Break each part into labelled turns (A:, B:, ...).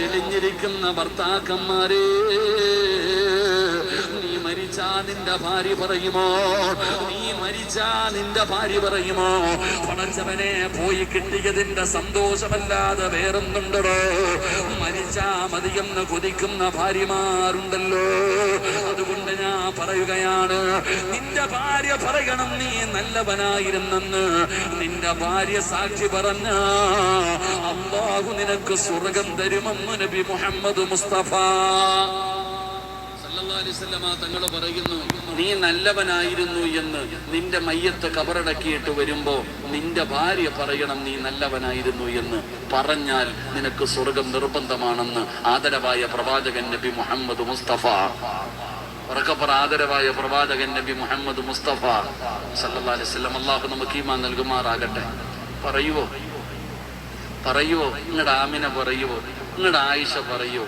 A: മെലിഞ്ഞിരിക്കുന്ന ഭർത്താക്കന്മാരെ. മരിച്ചാ നിന്റെ ഭാര്യ പറയുമോ? നീ മരിച്ചാ നിന്റെ ഭാര്യ പറയുമോ? പടച്ചവനെ പോയി കിട്ടിയതിന്റെ സന്തോഷമല്ലാതെ വേറൊന്നുണ്ടോ മരിച്ചാ മതിയെന്ന് കൊതിക്കുന്ന ഭാര്യമാരുണ്ടല്ലോ. അതുകൊണ്ട് ഞാൻ പറയുകയാണ് നിന്റെ ഭാര്യ പറയണം നീ നല്ലവനായിരുന്നെന്ന്. നിന്റെ ഭാര്യ സാക്ഷി പറഞ്ഞ അള്ളാഹു നിനക്ക് സ്വർഗം തരുമെന്ന് നബി മുഹമ്മദ് മുസ്തഫ. സല്ലല്ലാഹു തങ്ങൾ പറയുന്നു നീ നല്ലവനായിരുന്നു എന്ന് നിന്റെ മയ്യത്ത് കബറടക്കിയിട്ട് വരുമ്പോ നിന്റെ ഭാര്യ പറയണം നീ നല്ലവനായിരുന്നു എന്ന് പറഞ്ഞാൽ നിനക്ക് സ്വർഗം നിർബന്ധമാണെന്ന് ആദരവായ പ്രവാചകൻ നബി മുഹമ്മദ് മുസ്തഫ. ഉറക്കപ്പുറ ആദരവായ പ്രവാചകൻ നബി മുഹമ്മദ് മുസ്തഫ. സല്ലല്ലാഹു അലൈഹി വസല്ലം അള്ളാഹു നമുക്ക് ഈമാൻ നൽകുമാറാകട്ടെ. പറയുവോ? പറയുവോ? നിങ്ങളുടെ ആമിന പറയുവോ? നിങ്ങളുടെ ആയിഷ പറയൂ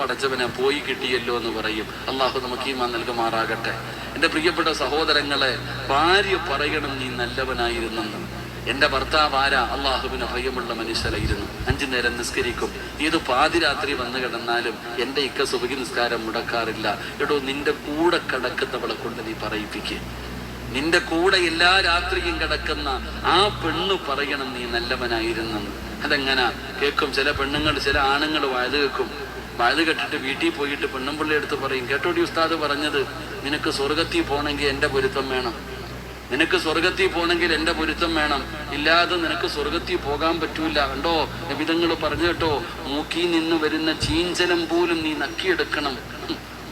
A: പടച്ചവനെ പോയി കിട്ടിയല്ലോ എന്ന് പറയും. അള്ളാഹു നമുക്ക് ഈമാൻ നൽകുമാറാകട്ടെ. എന്റെ പ്രിയപ്പെട്ട സഹോദരങ്ങളെ ഭാര്യ പറയണം നീ നല്ലവനായിരുന്നെന്ന്. എന്റെ ഭർത്താവ് ആരാ? അള്ളാഹുവിന് ഭയമുള്ള മനുഷ്യരായിരുന്നു. അഞ്ചു നേരം നിസ്കരിക്കും. ഏത് പാതിരാത്രി വന്നു കിടന്നാലും എന്റെ ഇക്ക സുഖി നിസ്കാരം മുടക്കാറില്ല. എടോ നിന്റെ കൂടെ കിടക്കുന്നവളെ കൊണ്ട് നീ പറയിപ്പിക്കേ. നിന്റെ കൂടെ എല്ലാ രാത്രിയും കിടക്കുന്ന ആ പെണ്ണ് പറയണം നീ നല്ലവനായിരുന്നെന്ന്. അതെങ്ങനാ? കേൾക്കും. ചില പെണ്ണുങ്ങൾ ചില ആണുങ്ങൾ കേൾക്കും. വയത് കെട്ടിട്ട് വീട്ടിൽ പോയിട്ട് പെണ്ണും പിള്ളി എടുത്ത് പറയും കേട്ടോടി ഉസ്താദ് പറഞ്ഞത് നിനക്ക് സ്വർഗത്തിൽ പോകണമെങ്കിൽ എന്റെ പൊരുത്തം വേണം. നിനക്ക് സ്വർഗത്തിൽ പോകണമെങ്കിൽ എന്റെ പൊരുത്തം വേണം. ഇല്ലാതെ നിനക്ക് സ്വർഗത്തിൽ പോകാൻ പറ്റൂല. കണ്ടോ? വിധങ്ങൾ പറഞ്ഞു കേട്ടോ മൂക്കി നിന്ന് വരുന്ന ചീഞ്ചലം പോലും നീ നക്കിയെടുക്കണം.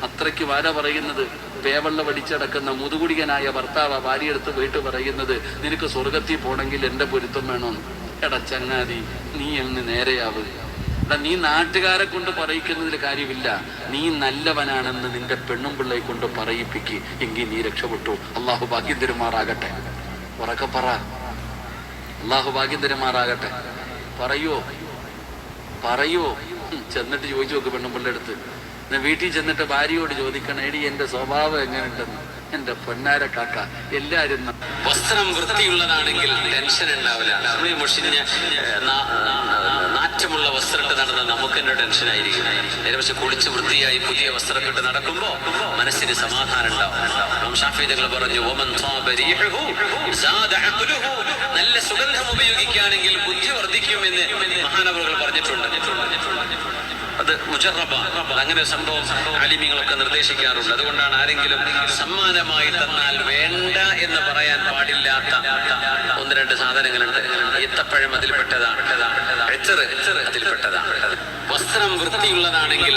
A: അത്രയ്ക്ക് വാര പറയുന്നത്. പേവള്ള വടിച്ചടക്കുന്ന മുതുകുടികനായ ഭർത്താവ് ഭാര്യ എടുത്ത് പോയിട്ട് പറയുന്നത് നിനക്ക് സ്വർഗത്തിൽ പോകണമെങ്കിൽ എന്റെ പൊരുത്തം വേണമെന്ന് എടാ ചങ്ങാതി നീ എന്ന് നേരെയാവുക എടാ നീ നാട്ടുകാരെ കൊണ്ട് പറയിക്കുന്നതിൽ കാര്യമില്ല. നീ നല്ലവനാണെന്ന് നിന്റെ പെണ്ണും പിള്ളയെ കൊണ്ട് പറയിപ്പിക്ക്. എങ്കിൽ നീ രക്ഷപ്പെട്ടു. അള്ളാഹു ഭാഗ്യം തരുമാറാകട്ടെ. ഉറക്കെ പറ. അള്ളാഹു ഭാഗ്യം തരുമാറാകട്ടെ. പറയോ? പറയോ? ചെന്നിട്ട് ചോദിച്ചു നോക്ക് പെണ്ണും പിള്ളയെടുത്ത് വീട്ടിൽ ചെന്നിട്ട് ഭാര്യയോട് ചോദിക്കണം എടി എന്റെ സ്വഭാവം എങ്ങനെയുണ്ടെന്ന്? എന്റെ പൊന്നാര കാക്ക എല്ലാരും
B: വസ്ത്രം വൃത്തിയുള്ളതാണെങ്കിൽ ടെൻഷൻ ഉണ്ടാവില്ല. മുഷിഞ്ഞ നാറ്റമുള്ള വസ്ത്രം നടന്ന നമുക്ക് തന്നെ ടെൻഷൻ ആയിരിക്കും. നേരെ പക്ഷെ കുളിച്ച് വൃത്തിയായി പുതിയ വസ്ത്രം ഇട്ട് നടക്കുമ്പോ മനസ്സിന് സമാധാനം ഉണ്ടാവും. ഇമാം ഷാഫി തങ്ങൾ പറഞ്ഞു. നല്ല സുഗന്ധം ഉപയോഗിക്കുകയാണെങ്കിൽ ബുദ്ധി വർദ്ധിക്കും എന്ന് മഹാനവറുകൾ പറഞ്ഞിട്ടുണ്ട്. അത് മുജറബ അങ്ങനെ സംഭവം അലിമികളൊക്കെ നിർദ്ദേശിക്കാറുണ്ട്. അതുകൊണ്ടാണ് ആരെങ്കിലും സമ്മാനമായി തന്നാൽ വേണ്ട എന്ന് പറയാൻ പാടില്ലാത്ത ഒന്ന് രണ്ട് സാധനങ്ങളുണ്ട്. ഇത്തപ്പഴം അതിൽപ്പെട്ടതാണ്. അതിൽപ്പെട്ടതാണ്. വസ്ത്രം വൃത്തിയുള്ളതാണെങ്കിൽ